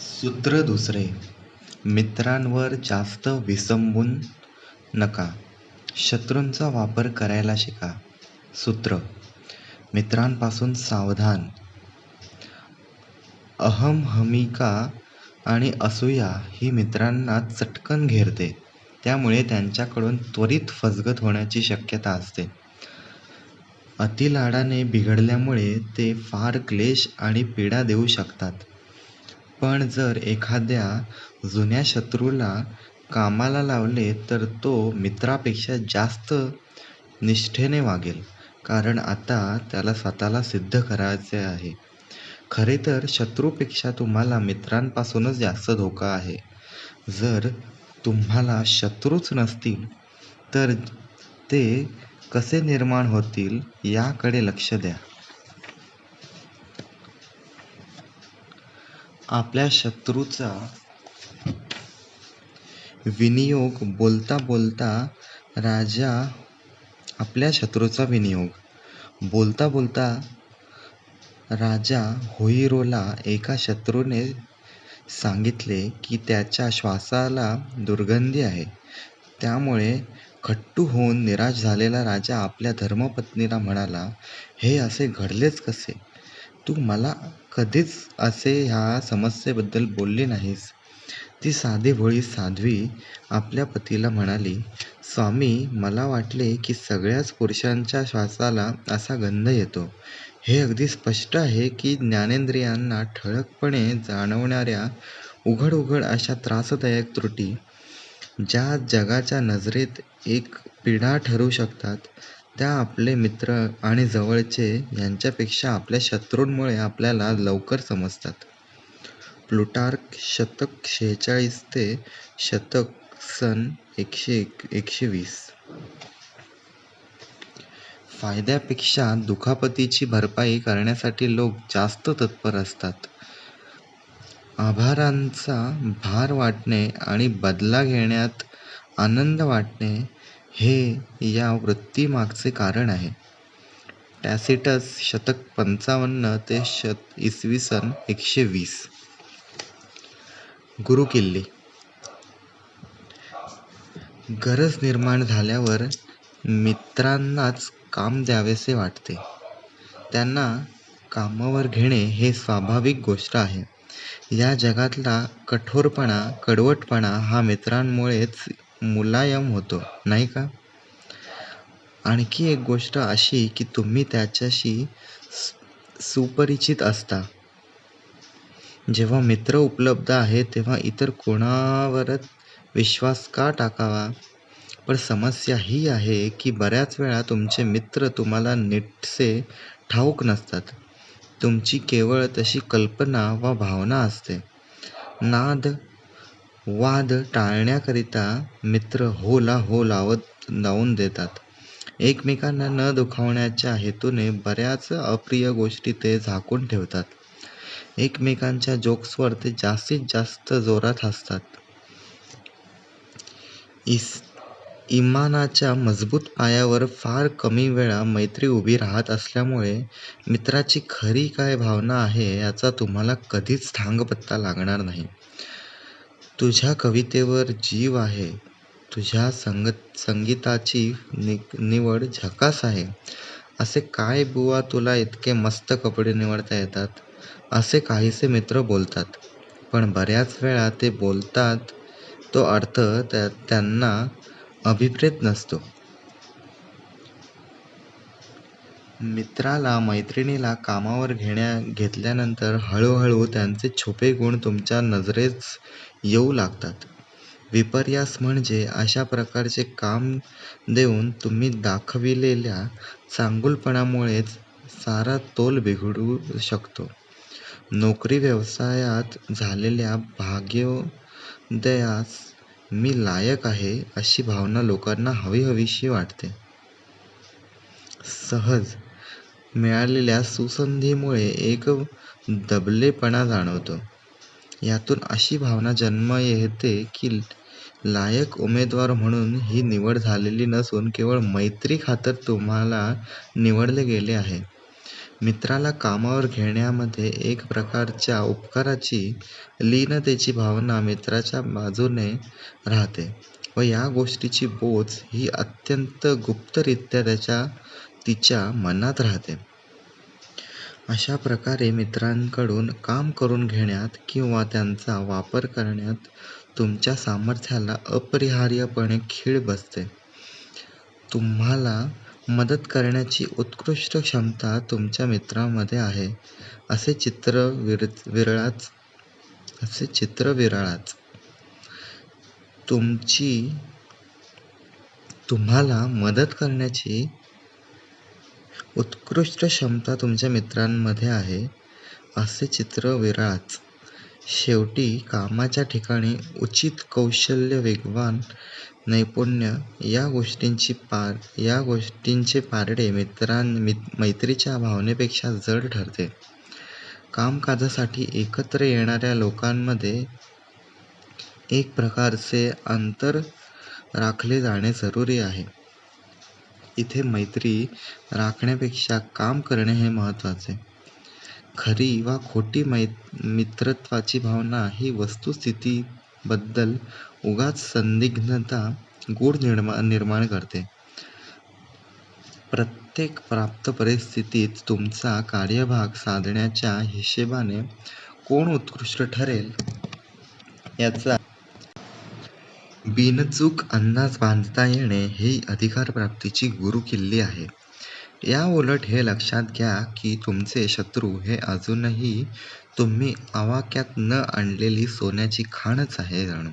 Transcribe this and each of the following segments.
सूत्र दुसरे. मित्रांवर जास्त विसंबून नका. शत्रूंचा वापर करायला शिका. सूत्र मित्रांपासून सावधान. अहमहमिका आणि असूया ही मित्रांना चटकन घेरते त्यामुळे त्यांच्याकडून त्वरित फसगत होण्याची शक्यता असते. अतिलाडाने बिघडल्यामुळे ते फार क्लेश आणि पीडा देऊ शकतात. पण जर एखाद्या जुन्या शत्रूला कामाला लावले तर तो मित्रापेक्षा जास्त निष्ठेने वागेल. कारण आता त्याला स्वतःला सिद्ध करायचे आहे. खरे तर शत्रूपेक्षा तुम्हाला मित्रांपासूनच जास्त धोका आहे. जर तुम्हाला शत्रूच नसतील तर ते कसे निर्माण होतील याकडे लक्ष द्या. आपल्या शत्रूचा विनियोग बोलता बोलता राजा आपल्या शत्रूचा विनियोग. बोलता बोलता राजा होईरोला एका शत्रूने सांगितले की त्याच्या श्वासाला दुर्गंधी आहे. त्यामुळे खट्टू होऊन निराश झालेला राजा आपल्या धर्मपत्नीला म्हणाला हे असे घडलेच कसे? तू मला कधीच असे ह्या समस्येबद्दल बोलली नाहीस. ती साधीभोळी साध्वी आपल्या पतीला म्हणाली स्वामी मला वाटले की सगळ्याच पुरुषांच्या श्वासाला असा गंध येतो. हे अगदी स्पष्ट आहे की ज्ञानेंद्रियांना ठळकपणे जाणवणाऱ्या उघड उघड अशा त्रासदायक त्रुटी ज्या जगाच्या नजरेत एक पीडा ठरू शकतात त्या आपले मित्र आणि जवळचे यांच्यापेक्षा आपल्या शत्रूंमुळे आपल्याला लवकर समजतात. प्लुटार्क शतक शेहेचाळीस ते शतक सन एकशे एक एकशे वीस. फायद्यापेक्षा दुखापतीची भरपाई करण्यासाठी लोक जास्त तत्पर असतात. आभारांचा भार वाटणे आणि बदला घेण्यात आनंद वाटणे हे या वृत्तीमागचे कारण आहे. टॅसिटस शतक पंचावन्न ते शत इसवी सन एकशे वीस. गुरुकिल्ली गरज निर्माण झाल्यावर मित्रांनाच काम द्यावेसे वाटते. त्यांना कामावर घेणे हे स्वाभाविक गोष्ट आहे. या जगातला कठोरपणा कडवटपणा हा मित्रांमुळेच मुलायम होतो नाही का? आणखी एक गोष्ट अशी की तुम्ही त्याच्याशी सुपरिचित असता. जेव्हा मित्र उपलब्ध आहेत तेव्हा इतर कोणावरच विश्वास का टाकावा? पण समस्या ही आहे की बऱ्याच वेळा तुमचे मित्र तुम्हाला नीटसे ठाऊक नसतात. तुमची केवळ तशी कल्पना वा भावना असते. नाद वाद टाळण्याकरिता मित्र हो ला हो लावत लावून देतात. एकमेकांना न दुखावण्याच्या हेतूने बऱ्याच अप्रिय गोष्टी ते झाकून ठेवतात. एकमेकांच्या जोक्सवर ते जास्तीत जास्त जोरात हसतात. इस इमानाच्या मजबूत पायावर फार कमी वेळा मैत्री उभी राहत असल्यामुळे मित्राची खरी काय भावना आहे याचा तुम्हाला कधीच थांगपत्ता लागणार नाही. तुझ्या कवितेवर जीव आहे. तुझ्या संगत संगीताची नि निवड झकास आहे. असे काय बुवा तुला इतके मस्त कपडे निवडता येतात? असे काहीसे मित्र बोलतात. पण बऱ्याच वेळा ते बोलतात तो अर्थ त्या त्यांना अभिप्रेत नसतो. मित्राला मैत्रिणीला कामावर घेण्या घेतल्यानंतर हळूहळू त्यांचे छुपे गुण तुमच्या नजरेस येऊ लागतात. विपर्यास म्हणजे अशा प्रकारचे काम देऊन तुम्ही दाखविलेल्या चांगुलपणामुळेच सारा तोल बिघडू शकतो. नोकरी व्यवसायात झालेल्या भाग्योदयास मी लायक आहे अशी भावना लोकांना हवीहवीशी वाटते. सहज मिळालेल्या सुसंधीमुळे एक दबलेपणा जाणवतो. यातून अशी भावना जन्म येते की लायक उमेदवार म्हणून ही निवड झालेली नसून केवळ मैत्री खातर तुम्हाला निवडले गेले आहे. मित्राला कामावर घेण्यामध्ये एक प्रकारच्या उपकाराची लीनतेची भावना मित्राच्या बाजूने राहते व या गोष्टीची बोच ही अत्यंत गुप्तरित्या त्याच्या तिच्या मनात राहते. अशा प्रकारे मित्रांकडून काम करून घेण्यात किंवा त्यांचा वापर करण्यात तुमच्या सामर्थ्याला अपरिहार्यपणे खीळ बसते. तुम्हाला मदत करण्याची उत्कृष्ट क्षमता तुमच्या मित्रामध्ये आहे असे चित्र विर विरळाच असे चित्र विरळाच. तुमची तुम्हाला मदत करण्याची उत्कृष्ट क्षमता तुमच्या मित्रांमध्ये आहे असे चित्र विराज. शेवटी कामाच्या ठिकाणी उचित कौशल्य वेगवान नैपुण्य या गोष्टींची पार या गोष्टींचे पारडे मित्रां मैत्रीच्या भावनेपेक्षा जड ठरते. कामकाजासाठी एकत्र येणाऱ्या लोकांमध्ये एक प्रकारचे अंतर राखले जाणे जरुरी आहे. इथे मैत्री राखण्यापेक्षा काम करणे हे महत्त्वाचे. खरी वा खोटी मै मित्रत्वाची भावना ही वस्तुस्थितीबद्दल उगाच संदिग्धता गूढ निर्मा निर्माण करते. प्रत्येक प्राप्त परिस्थितीत तुमचा कार्यभाग साधण्याच्या हिशेबाने कोण उत्कृष्ट ठरेल? याचा बिनचूक अंदाज बांधता येणे ही अधिकारप्राप्तीची गुरुकिल्ली आहे. याउलट हे लक्षात घ्या की तुमचे शत्रू हे अजूनही तुम्ही आवाक्यात न आणलेली सोन्याची खाणच आहे जाणू.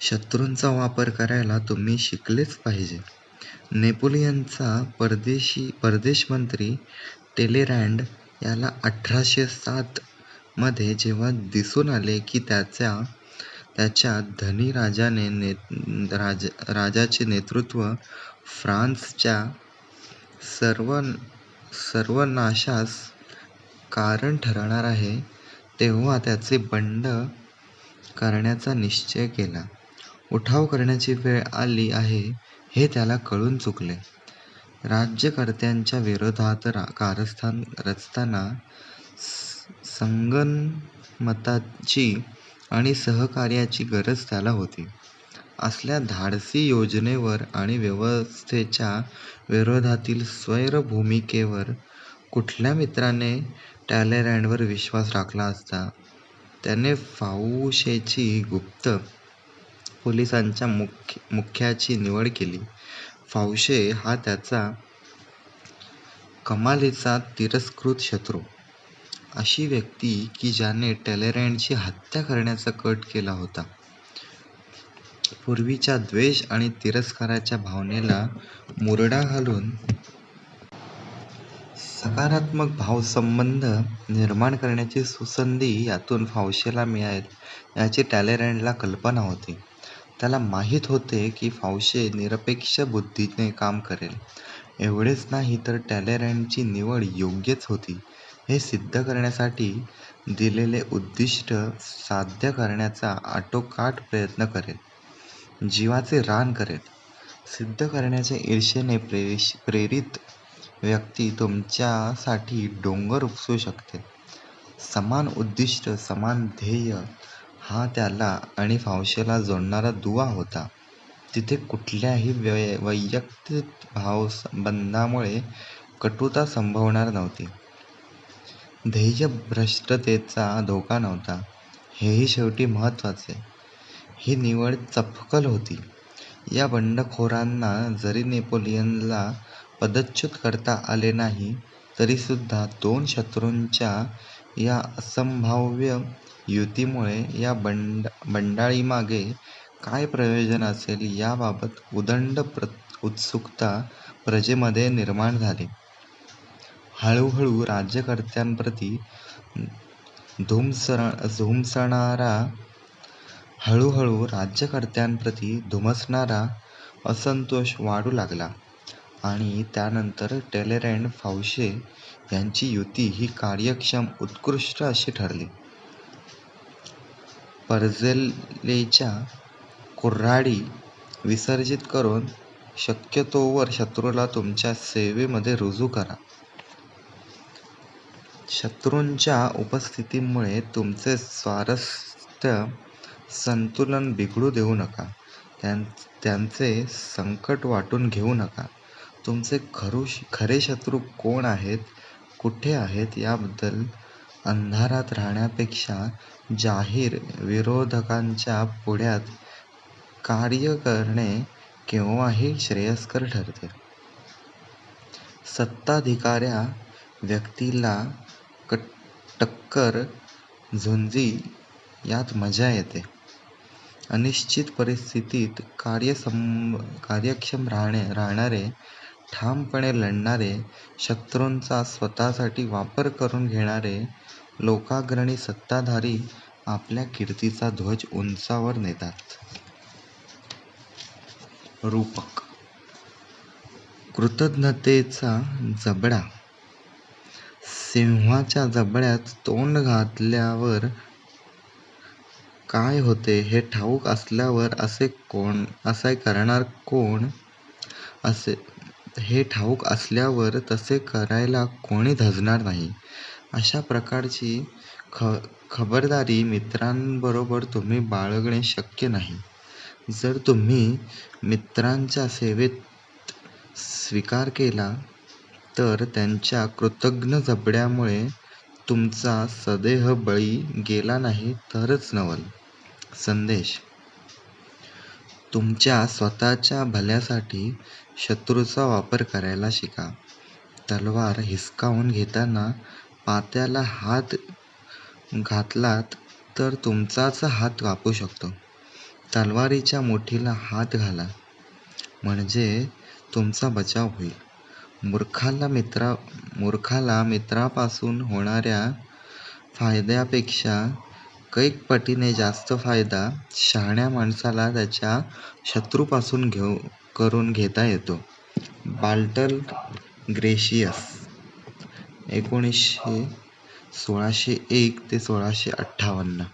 शत्रूंचा वापर करायला तुम्ही शिकलेच पाहिजे. नेपोलियनचा परदेशी परदेशमंत्री टेलेरँड याला अठराशे सात मध्ये जेव्हा दिसून आले की त्याच्या त्याच्या धनी राजाने ने राज राजाचे नेतृत्व फ्रान्सच्या सर्व सर्वनाशास कारण ठरणार आहे तेव्हा त्याचे बंड करण्याचा निश्चय केला. उठाव करण्याची वेळ आली आहे हे त्याला कळून चुकले. राज्यकर्त्यांच्या विरोधात रा कारस्थान रचताना संगनमताची आणि सहकार्याची गरज त्याला होती. असल्या धाडसी योजनेवर आणि व्यवस्थेच्या विरोधातील स्वैर भूमिकेवर कुठल्या मित्राने टॅलेरँडवर विश्वास राखला असता? त्याने फाऊशेची गुप्त पोलिसांच्या मुख्य मुख्याची निवड केली. फाऊशे हा त्याचा कमालीचा तिरस्कृत शत्रू. अशी व्यक्ती की ज्याने टॅलेरँडची हत्या करण्याचा कट केला होता. पूर्वीच्या द्वेष आणि तिरस्काराच्या भावनेला मुरडा घालून सकारात्मक भावसंबंध निर्माण करण्याची सुसंधी यातून फावशेला मिळेल याची टॅलेरँडला कल्पना होती. त्याला माहीत होते की फावशे निरपेक्ष बुद्धीने काम करेल. एवढेच नाही तर टॅलेरँडची निवड योग्यच होती. हे सिद्ध करण्यासाठी दिलेले उद्दिष्ट साध्य करण्याचा आटोकाट प्रयत्न करेल. जीवाचे रान करेल. सिद्ध करण्याच्या ईर्षेने प्रेरिश प्रेरित व्यक्ती तुमच्यासाठी डोंगर उपसू शकते. समान उद्दिष्ट समान ध्येय हा त्याला आणि फावशेला जोडणारा दुवा होता. तिथे कुठल्याही वैयक्तिक भावसंबंधामुळे कटुता संभवणार नव्हती. ध्येयभ्रष्टतेचा धोका नव्हता. हेही शेवटी महत्त्वाचे. ही निवड चपखल होती. या बंडखोरांना जरी नेपोलियनला पदच्युत करता आले नाही तरीसुद्धा दोन शत्रूंच्या या असंभाव्य युतीमुळे या बंड बंडाळीमागे काय प्रयोजन असेल याबाबत उदंड प्र उत्सुकता प्रजेमध्ये निर्माण झाली. हळूहळू राज्यकर्त्यांप्रती धुमसर धुमसणारा हळूहळू राज्यकर्त्यांप्रती धुमसणारा असंतोष वाढू लागला आणि त्यानंतर टॅलेरँड फावशे यांची युती ही कार्यक्षम उत्कृष्ट अशी ठरली. पर्जेलेच्या कुऱ्हाडी विसर्जित करून शक्यतोवर शत्रूला तुमच्या सेवेमध्ये रुजू करा शत्रूंच्या उपस्थितीमुळे तुमचे स्वारस्य संतुलन बिघडू देऊ नका. त्यांचे संकट वाटून घेऊ नका. तुमचे खरे शत्रू कोण आहेत, कुठे आहेत याबद्दल अंधारात राहण्यापेक्षा जाहीर विरोधकांच्या पुढ्यात कार्य करणे केव्हाही श्रेयस्कर ठरते. सत्ताधिकाऱ्या व्यक्तीला टक्कर झुंजी यात मजा येते. अनिश्चित परिस्थितीत कार्यक्षम राहणे राहणारे, ठामपणे लढणारे, शत्रूंचा स्वतःसाठी वापर करून घेणारे लोकाग्रणी सत्ताधारी आपल्या कीर्तीचा ध्वज उंचावर नेतात. रूपक कृतज्ञतेचा जबडा सिंहाच्या जबड्यात तोंड घातल्यावर काय होते हे ठाऊक असल्यावर असे करणार कोण? असे हे ठाऊक असल्यावर तसे करायला कोणी धजणार नाही. अशा प्रकारची ख खबरदारी मित्रांबरोबर तुम्ही बाळगणे शक्य नाही. जर तुम्ही मित्रांच्या सेवेत स्वीकार केला तर त्यांच्या कृतघ्न जबड्यामुळे तुमचा सदेह बळी गेला नाही तरच नवल. संदेश: तुमच्या स्वतःच्या भल्यासाठी शत्रूचा वापर करायला शिका. तलवार हिसकावून घेताना पात्याला हात घातलात तर तुमचाच हात कापू शकतो. तलवारीच्या मुठीला हात घाला, म्हणजे तुमचा बचाव होईल. मूर्खाला मित्रा मूर्खाला मित्रापासून होणाऱ्या फायद्यापेक्षा कैक पटीने जास्त फायदा शहाण्या माणसाला त्याच्या शत्रूपासून घेऊ करून घेता येतो. बाल्टल ग्रेशियस, एकोणीसशे सोळाशे एक ते सोळाशे अठ्ठावन्न